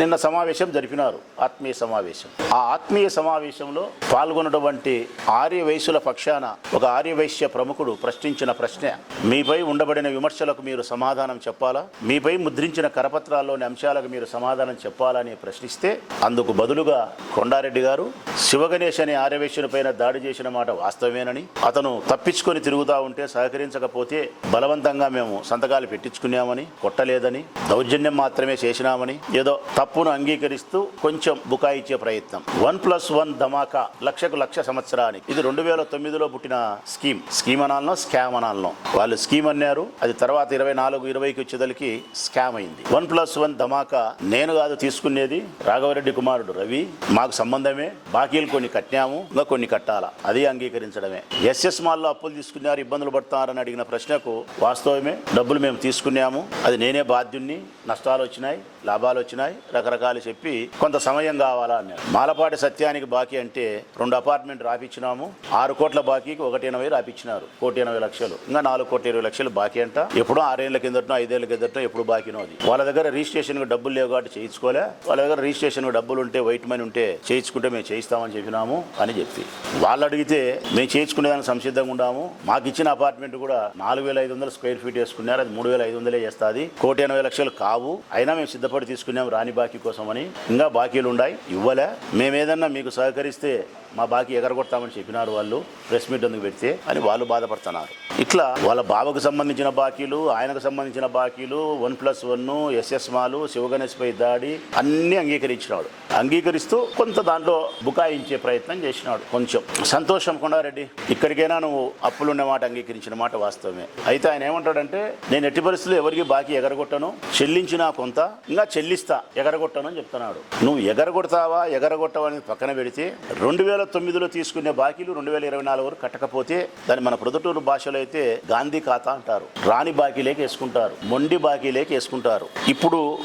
నిన్న సమావేశం జరిపినారు ఆత్మీయ సమావేశం. ఆ ఆత్మీయ సమావేశంలో పాల్గొనటువంటి ఆర్య వయసుల పక్షాన ఒక ఆర్య వైశ్య ప్రముఖుడు ప్రశ్నించిన ప్రశ్న మీపై ఉండబడిన విమర్శలకు మీరు సమాధానం చెప్పాలా? మీపై ముద్రించిన కరపత్రాల్లోని అంశాలకు మీరు సమాధానం చెప్పాలని ప్రశ్నిస్తే అందుకు బదులుగా కొండారెడ్డి గారు శివగణేష్ అనే ఆర్యవైశ్యుని దాడి చేసిన మాట వాస్తవమేనని అతను తప్పించుకొని తిరుగుతూ ఉంటే సహకరించకపోతే బలవంతంగా మేము సంతకాలు పెట్టించుకున్నామని కొట్టలేదని దౌర్జన్యం మాత్రమే చేసినామని ఏదో తప్పును అంగీకరిస్తూ కొంచెం బుకాయిచ్చే ప్రయత్నం. వన్ ప్లస్ వన్ ధమాకా లక్షకు లక్ష సంవత్సరానికి. ఇది రెండు వేల తొమ్మిదిలో పుట్టిన స్కీమ్. స్కీమ్ అనాలనో స్కామ్ అనాలనో. వాళ్ళు స్కీమ్ అన్నారు. అది తర్వాత ఇరవై నాలుగు ఇరవైకి వచ్చేదలికి స్కామ్ అయింది. వన్ ప్లస్ వన్ ధమాకా నేను కాదు తీసుకునేది రాఘవరెడ్డి కుమారుడు రవి. మాకు సంబంధమే. బాకీలు కొన్ని కట్టినాము. ఇంకా కొన్ని కట్టాలా. అది అంగీకరించడమే. ఎస్ఎస్ మాల్లో అప్పులు తీసుకున్నారు ఇబ్బందులు పడతారని అడిగిన ప్రశ్నకు వాస్తవమే. డబ్బులు మేము తీసుకున్నాము. అది నేనే బాధ్యుణ్ణి. నష్టాలు వచ్చినాయి లాభాలు వచ్చినాయి. రకరకాలు చెప్పి కొంత సమయం కావాలా అన్నారు. మాలపాటి సత్యానికి బాకీ అంటే రెండు అపార్ట్మెంట్ రాపిచ్చినాము ఆరు కోట్ల బాకీకి ఒకటి ఎనభై రాపిచ్చినారు కోటి ఎనభై లక్షలు. ఇంకా నాలుగు కోట్ల ఇరవై లక్షలు బాకీ అంట. ఎప్పుడో ఆరేళ్ళ కిందటనో ఐదేళ్ళ కిందటనో ఎప్పుడు బాకీనో అది. వాళ్ళ దగ్గర రిజిస్ట్రేషన్ డబ్బులు లేవు కాబట్టి చేయించుకోలే. వాళ్ళ దగ్గర రిజిస్ట్రేషన్ డబ్బులు ఉంటే వైట్ మనీ ఉంటే చేయించుకుంటే మేము చేయిస్తామని చెప్పినాము అని చెప్పి. వాళ్ళు అడిగితే మేము చేయించుకునేదానికి సంసిద్ధంగా ఉన్నాము. మాకు ఇచ్చిన అపార్ట్మెంట్ కూడా నాలుగు వేల ఐదు వందల స్క్వేర్ ఫీట్ వేసుకున్నారు. అది మూడు వేల ఐదు వందలే చేస్తుంది. కోటి ఎనభై లక్షలు కావు. అయినా మేము సిద్ధపడి తీసుకున్నాము రాని బాకీ కోసమని ఇంకా బాకీలు ఉన్నాయి ఇవ్వలే. మేమేదన్నా మీకు సహకరిస్తే మా బాకీ ఎగరగొడతామని చెప్పినారు వాళ్ళు ప్రెస్ మీట్ ఎందుకు పెడితే అని వాళ్ళు బాధపడుతున్నారు. ఇట్లా వాళ్ళ బావకు సంబంధించిన బాకీలు ఆయనకు సంబంధించిన బాకీలు వన్ ప్లస్ వన్ ఎస్ఎస్ మాలు శివగణేష్పై దాడి అన్ని అంగీకరించినాడు. అంగీకరిస్తూ కొంత దాంట్లో బుకాయించే ప్రయత్నం చేసినాడు కొంచెం. సంతోషం కొండారెడ్డి ఇక్కడికైనా నువ్వు అప్పులున్న మాట అంగీకరించిన మాట వాస్తవమే. అయితే ఆయన ఏమంటాడంటే నేను ఎట్టి పరిస్థితులు ఎవరికి బాకీ ఎగరగొట్టను? చెల్లించినా కొంత ఇంకా చెల్లిస్తా ఎగరగొట్టను అని చెప్తున్నాడు. నువ్వు ఎగరగొడతావా? ఎగరగొట్టవా పక్కన పెడితే రెండు వేల తొమ్మిదిలో తీసుకునే బాకీలు రెండు వేల ఇరవై నాలుగు వరకు కట్టకపోతే దాన్ని మన ప్రొదటూరు భాషలో అయితే గాంధీ ఖాతా అంటారు. రాణి బాకీలేకి వేసుకుంటారు. మొండి బాకీలేకి వేసుకుంటారు. ఇప్పుడు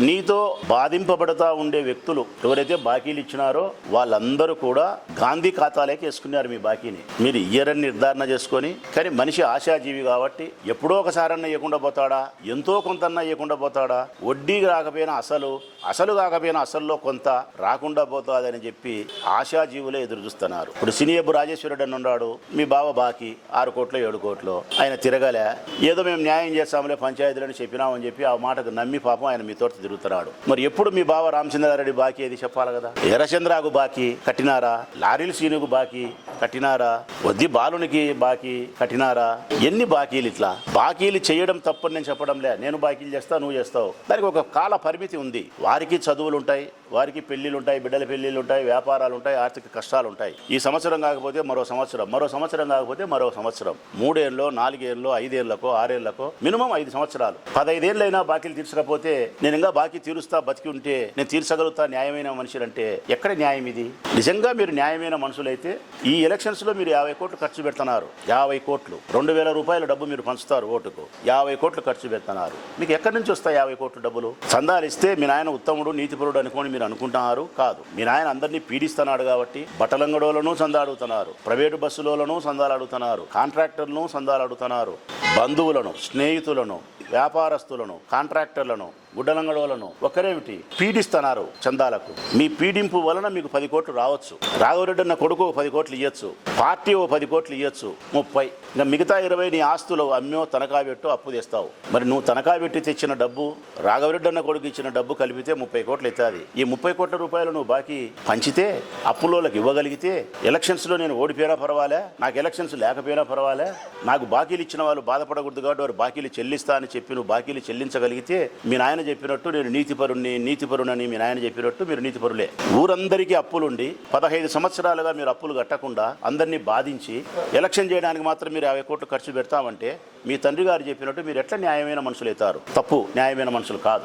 నీతో బాధింపబడతా ఉండే వ్యక్తులు ఎవరైతే బాకీలు ఇచ్చినారో వాళ్ళందరూ కూడా గాంధీ ఖాతాలోకి వేసుకున్నారు మీ బాకీని. మీరు ఇయ్యరని నిర్ధారణ చేసుకొని కానీ మనిషి ఆశాజీవి కాబట్టి ఎప్పుడో ఒకసారన్నా ఇవ్వకుండా పోతాడా? ఎంతో కొంతన్నా ఇవ్వకుండా పోతాడా? వడ్డీ రాకపోయినా అసలు అసలు కాకపోయినా అసల్లో కొంత రాకుండా పోతాదని చెప్పి ఆశాజీవులే ఎదురు చూస్తున్నారు. ఇప్పుడు సినియబ్బు రాజేశ్వరుడు అని ఉన్నాడు మీ బావ బాకీ ఆరు కోట్లు ఏడు కోట్లు. ఆయన తిరగలే. ఏదో మేము న్యాయం చేస్తాములే పంచాయతీలని చెప్పినామని చెప్పి ఆ మాటకు నమ్మి పాపం ఆయన మీతో తిరుగుతున్నాడు. మరి ఎప్పుడు మీ బావ రామచంద్రారెడ్డి బాకీ అది చెప్పాలి కదా? ఎర్రచంద్రాకు బాకీ కట్టినారా? లారీల సీనుకు బాకీ కట్టినారా? వద్ది బాలునికి బాకీ కట్టినారా? ఎన్ని బాకీలు ఇట్లా? బాకీలు చేయడం తప్పని నేను చెప్పడంలే నేను బాకీలు చేస్తా నువ్వు చేస్తావు. దానికి ఒక కాల పరిమితి ఉంది. వారికి చదువులు ఉంటాయి వారికి పెళ్ళిలు ఉంటాయి బిడ్డల పెళ్ళిళ్ళు ఉంటాయి వ్యాపారాలు ఉంటాయి ఆర్థిక కష్టాలు ఉంటాయి. ఈ సంవత్సరం కాకపోతే మరో సంవత్సరం మరో సంవత్సరం కాకపోతే మరో సంవత్సరం. మూడేళ్ళు నాలుగేళ్ళు ఐదేళ్ళకో ఆరేళ్ళకో మినిమం ఐదు సంవత్సరాలు. పదైదేళ్ళైనా బాకీలు తీర్చకపోతే నేను ఇంకా బాకీ తీరుస్తా బతికి ఉంటే నేను తీర్చగలుగుతా న్యాయమైన మనుషులు అంటే ఎక్కడ న్యాయం ఇది? నిజంగా మీరు న్యాయమైన మనుషులైతే ఈ ఎలక్షన్స్లో మీరు యాభై కోట్లు ఖర్చు పెడుతున్నారు. యాభై కోట్లు. రెండు వేల రూపాయల డబ్బు మీరు పంచుతారు ఓటుకు. యాభై కోట్లు ఖర్చు పెడుతున్నారు. మీకు ఎక్కడి నుంచి వస్తాయి యాభై కోట్లు డబ్బులు? సందాలు ఇస్తే మీ నాయన ఉత్తముడు నీతిపరుడు అనుకోని మీరు అనుకుంటున్నారు? కాదు. మీ నాయన అందరినీ పీడిస్తున్నాడు కాబట్టి బట్టలంగడోలను సందా అడుగుతున్నారు ప్రైవేటు బస్సులోలను సందాలు అడుగుతున్నారు కాంట్రాక్టర్లను సందాలు అడుగుతున్నారు బంధువులను స్నేహితులను వ్యాపారస్తులను కాంట్రాక్టర్లను గుడ్డలంగడోలను ఒకరేమిటి పీడిస్తున్నారు చందాలకు. మీ పీడింపు వలన మీకు పది కోట్లు రావచ్చు. రాఘవరెడ్డి అన్న కొడుకు పది కోట్లు ఇవ్వచ్చు పార్టీ ఓ పది కోట్లు ఇవ్వచ్చు ముప్పై. ఇంకా మిగతా ఇరవై నీ ఆస్తులు అమ్మో తనఖా పెట్టు అప్పు తెస్తావు. మరి నువ్వు తనఖా పెట్టి తెచ్చిన డబ్బు రాఘవరెడ్డి అన్న కొడుకు ఇచ్చిన డబ్బు కలిపితే ముప్పై కోట్లు ఎత్తాది. ఈ ముప్పై కోట్ల రూపాయలు నువ్వు బాకీ పంచితే అప్పులోకి ఇవ్వగలిగితే ఎలక్షన్స్లో నేను ఓడిపోయినా పర్వాలే నాకు ఎలక్షన్స్ లేకపోయినా పర్వాలే నాకు బాకీలు ఇచ్చిన వాళ్ళు బాధపడకూడదు కాబట్టి వారు బాకీలు చెల్లిస్తా అని చెప్పి నువ్వు బాకీలు చెల్లించగలిగితే మీ నాయన చెప్పినట్టు నేను నీతిపరుణ్ణి నీతిపరుణని మీ నాయన చెప్పినట్టు మీరు నీతిపరులే. ఊరందరికీ అప్పులుండి పదహైదు సంవత్సరాలుగా మీరు అప్పులు కట్టకుండా అందరినీ బాధించి ఎలక్షన్ చేయడానికి మాత్రం మీరు యాభై కోట్లు ఖర్చు పెడతామంటే మీ తండ్రి గారు చెప్పినట్టు మీరు ఎట్లా న్యాయమైన మనుషులు అవుతారు తప్పు న్యాయమైన మనుషులు కాదు.